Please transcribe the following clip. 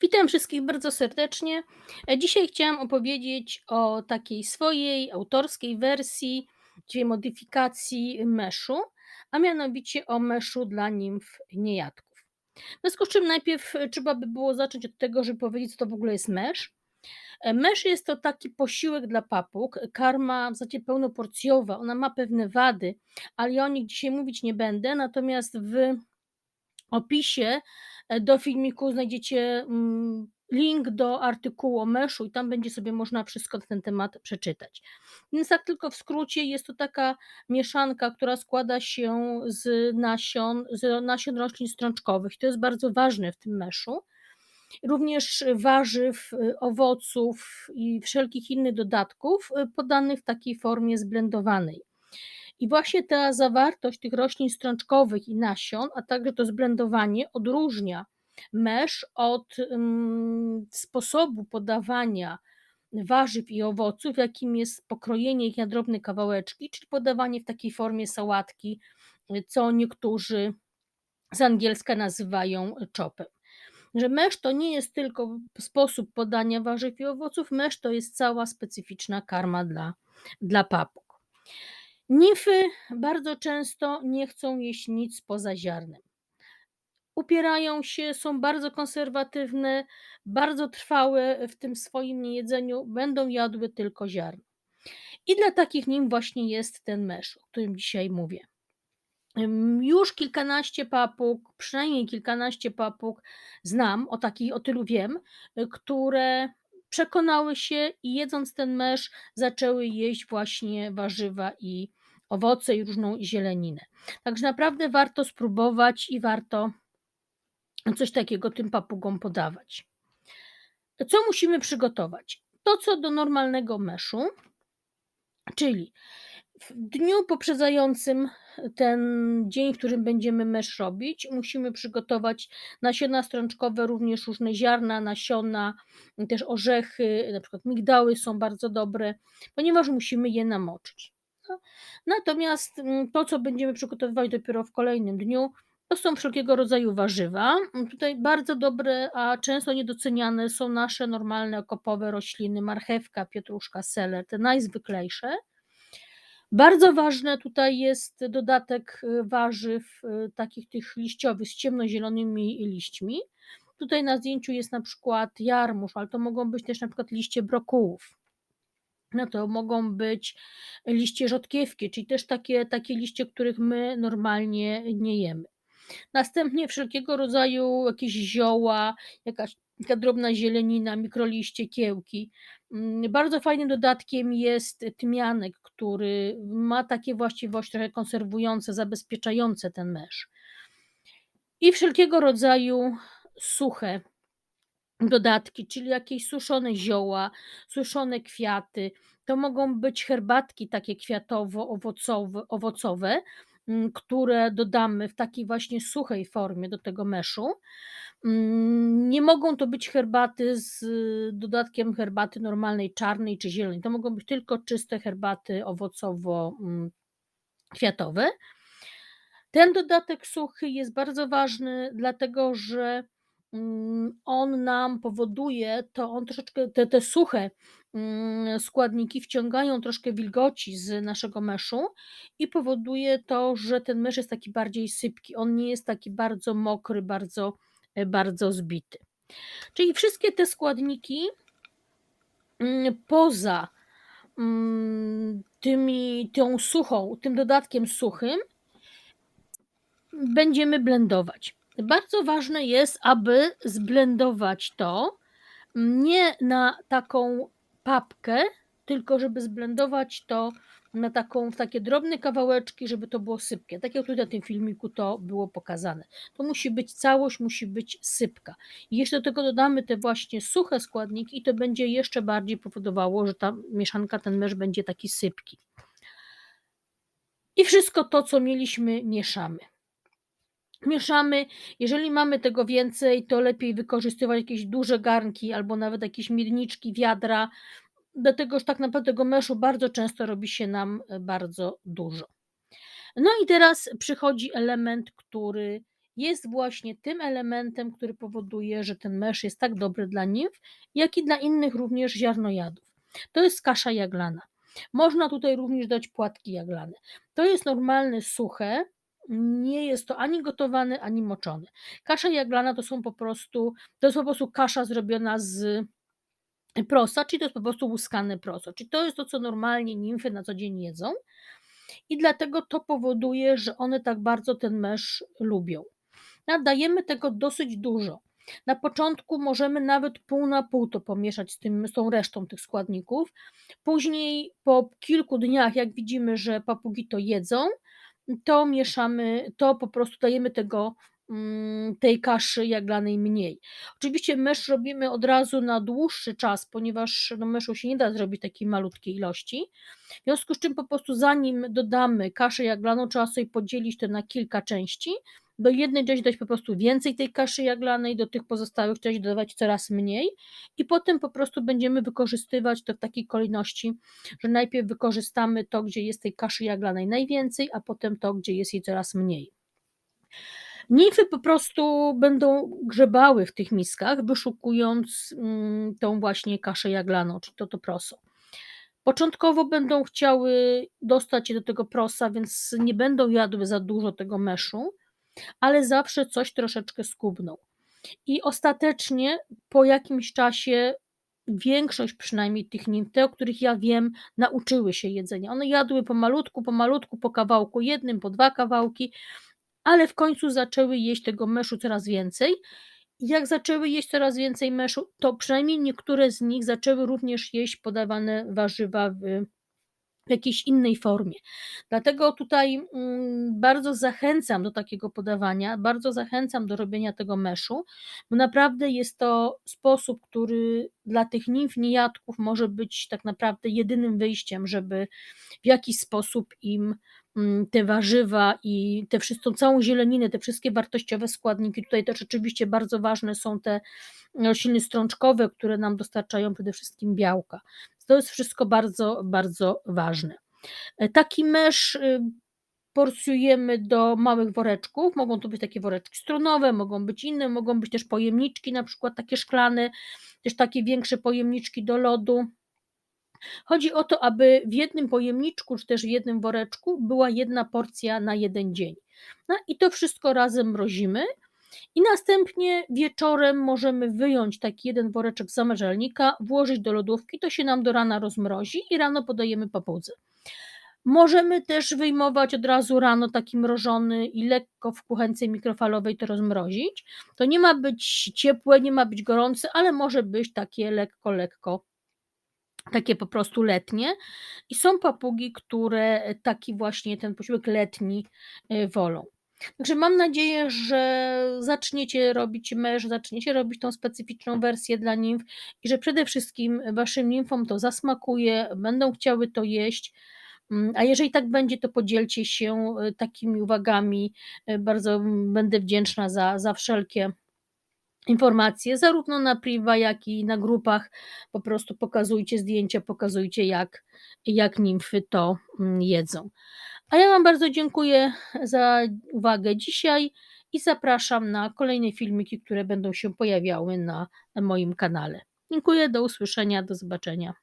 Witam wszystkich bardzo serdecznie. E, dzisiaj chciałam opowiedzieć o takiej swojej autorskiej wersji, czyli modyfikacji meszu, a mianowicie o meszu dla nimf niejadków. W związku z czym najpierw e, trzeba by było zacząć od tego, żeby powiedzieć, co to w ogóle jest mesz. E, Mesz jest to taki posiłek dla papug, karma w zasadzie pełnoporcjowa, ona ma pewne wady, ale ja o nich dzisiaj mówić nie będę, natomiast w opisie do filmiku znajdziecie mm, link do artykułu o meszu i tam będzie sobie można wszystko na ten temat przeczytać. Więc tak tylko w skrócie, jest to taka mieszanka, która składa się z nasion, z nasion roślin strączkowych. To jest bardzo ważne w tym meszu. Również warzyw, y, owoców i wszelkich innych dodatków y, podanych w takiej formie zblendowanej. I właśnie ta zawartość tych roślin strączkowych i nasion, a także to zblendowanie odróżnia mesz od mm, sposobu podawania warzyw i owoców, jakim jest pokrojenie ich na drobne kawałeczki, czyli podawanie w takiej formie sałatki, co niektórzy z angielska nazywają chopem. Że mesz to nie jest tylko sposób podania warzyw i owoców, mesz to jest cała specyficzna karma dla, dla papug. Nimfy bardzo często nie chcą jeść nic poza ziarnem. Upierają się, są bardzo konserwatywne, bardzo trwałe w tym swoim niejedzeniu, będą jadły tylko ziarno. I dla takich nim właśnie jest ten mesz, o którym dzisiaj mówię. Już kilkanaście papug, przynajmniej kilkanaście papug znam, o takich, o tylu wiem, które przekonały się i jedząc ten mesz zaczęły jeść właśnie warzywa i owoce i różną zieleninę. Także naprawdę warto spróbować i warto coś takiego tym papugom podawać. Co musimy przygotować? To, co do normalnego meszu, czyli w dniu poprzedzającym ten dzień, w którym będziemy mesz robić, musimy przygotować nasiona strączkowe, również różne ziarna, nasiona, też orzechy, na przykład migdały są bardzo dobre, ponieważ musimy je namoczyć. Natomiast mm, to, co będziemy przygotowywać dopiero w kolejnym dniu, to są wszelkiego rodzaju warzywa. Tutaj bardzo dobre, a często niedoceniane są nasze normalne okopowe rośliny, marchewka, pietruszka, seler, te najzwyklejsze. Bardzo ważne tutaj jest dodatek y, warzyw y, takich tych liściowych z ciemnozielonymi liśćmi. Tutaj na zdjęciu jest na przykład jarmuż, ale to mogą być też na przykład liście brokułów. No to mogą być liście rzodkiewki, czyli też takie, takie liście, których my normalnie nie jemy. Następnie wszelkiego rodzaju jakieś zioła, jakaś taka drobna zielenina, mikroliście, kiełki. Mm, bardzo fajnym dodatkiem jest tymianek, który ma takie właściwości trochę konserwujące, zabezpieczające ten mesz. I wszelkiego rodzaju suche dodatki, czyli jakieś suszone zioła, suszone kwiaty. To mogą być herbatki takie kwiatowo-owocowe, owocowe, mm, które dodamy w takiej właśnie suchej formie do tego meszu. Mm, nie mogą to być herbaty z dodatkiem herbaty normalnej, czarnej czy zielonej. To mogą być tylko czyste herbaty owocowo-kwiatowe. Mm, Ten dodatek suchy jest bardzo ważny, dlatego że on nam powoduje, to on troszeczkę, te, te suche mm, składniki wciągają troszkę wilgoci z naszego meszu i powoduje to, że ten mesz jest taki bardziej sypki. On nie jest taki bardzo mokry, bardzo, e, bardzo zbity. Czyli wszystkie te składniki mm, poza tymi, tą suchą, tym dodatkiem suchym będziemy blendować. Bardzo ważne jest, aby zblendować to nie na taką papkę, tylko żeby zblendować to na taką, w takie drobne kawałeczki, żeby to było sypkie. Tak jak tutaj na tym filmiku to było pokazane. To musi być całość, musi być sypka. I jeszcze do tego dodamy te właśnie suche składniki to będzie jeszcze bardziej powodowało, że ta mieszanka, ten mesz będzie taki sypki. I wszystko to, co mieliśmy, mieszamy. Mieszamy. Jeżeli mamy tego więcej, to lepiej wykorzystywać jakieś duże garnki albo nawet jakieś miedniczki, wiadra, dlatego że tak naprawdę tego meszu bardzo często robi się nam e, bardzo dużo. No i teraz przychodzi element, który jest właśnie tym elementem, który powoduje, że ten mesz jest tak dobry dla nimf, jak i dla innych również ziarnojadów. To jest kasza jaglana. Można tutaj również dać płatki jaglane. To jest normalne suche, nie jest to ani gotowane, ani moczone. Kasza jaglana to są po prostu to jest po prostu kasza zrobiona z prosa, czyli to jest po prostu łuskane proso. Czyli to jest to, co normalnie nimfy na co dzień jedzą i dlatego to powoduje, że one tak bardzo ten mesz lubią. Dajemy tego dosyć dużo. Na początku możemy nawet pół na pół to pomieszać z, tym, z tą resztą tych składników. Później po kilku dniach, jak widzimy, że papugi to jedzą, to mieszamy, to po prostu dajemy tego mm, tej kaszy jaglanej mniej. Oczywiście mysz robimy od razu na dłuższy czas, ponieważ no się nie da zrobić takiej malutkiej ilości. W związku z czym po prostu zanim dodamy kaszę jaglaną, trzeba sobie podzielić to na kilka części. Do jednej części dać po prostu więcej tej kaszy jaglanej, do tych pozostałych części dodawać coraz mniej i potem po prostu będziemy wykorzystywać to w takiej kolejności, że najpierw wykorzystamy to, gdzie jest tej kaszy jaglanej najwięcej, a potem to, gdzie jest jej coraz mniej. Nimfy po prostu będą grzebały w tych miskach, wyszukując mm, tą właśnie kaszę jaglaną, czy to to proso. Początkowo będą chciały dostać się do tego prosa, więc nie będą jadły za dużo tego meszu, ale zawsze coś troszeczkę skubną. I ostatecznie po jakimś czasie większość przynajmniej tych nimf, te o których ja wiem, nauczyły się jedzenia. One jadły pomalutku, pomalutku, po kawałku jednym, po dwa kawałki, ale w końcu zaczęły jeść tego meszu coraz więcej. Jak zaczęły jeść coraz więcej meszu, to przynajmniej niektóre z nich zaczęły również jeść podawane warzywa w w jakiejś innej formie. Dlatego tutaj mm, bardzo zachęcam do takiego podawania, bardzo zachęcam do robienia tego meszu, bo naprawdę jest to sposób, który dla tych nimf niejadków może być tak naprawdę jedynym wyjściem, żeby w jakiś sposób im te warzywa i te wszystką całą zieleninę, te wszystkie wartościowe składniki, tutaj też oczywiście bardzo ważne są te rośliny strączkowe, które nam dostarczają przede wszystkim białka. To jest wszystko bardzo, bardzo ważne. E, taki mesz y, porcjujemy do małych woreczków. Mogą to być takie woreczki strunowe, mogą być inne, mogą być też pojemniczki, na przykład takie szklane, też takie większe pojemniczki do lodu. Chodzi o to, aby w jednym pojemniczku, czy też w jednym woreczku była jedna porcja na jeden dzień. No i to wszystko razem mrozimy i następnie wieczorem możemy wyjąć taki jeden woreczek z zamrażalnika, włożyć do lodówki, to się nam do rana rozmrozi i rano podajemy papudze. Możemy też wyjmować od razu rano taki mrożony i lekko w kuchence mikrofalowej to rozmrozić. To nie ma być ciepłe, nie ma być gorące, ale może być takie lekko, lekko takie po prostu letnie. I są papugi, które taki właśnie ten posiłek letni y, wolą. Także mam nadzieję, że zaczniecie robić mesz, zaczniecie robić tą specyficzną wersję dla nimf i że przede wszystkim waszym nimfom to zasmakuje, będą chciały to jeść. Mm, a jeżeli tak będzie, to podzielcie się e, takimi uwagami. E, bardzo będę wdzięczna za, za wszelkie informacje, zarówno na priwa, jak i na grupach. Po prostu pokazujcie zdjęcia, pokazujcie, jak, jak nimfy to mm, jedzą. A ja Wam bardzo dziękuję za uwagę dzisiaj i zapraszam na kolejne filmiki, które będą się pojawiały na moim kanale. Dziękuję, do usłyszenia, do zobaczenia.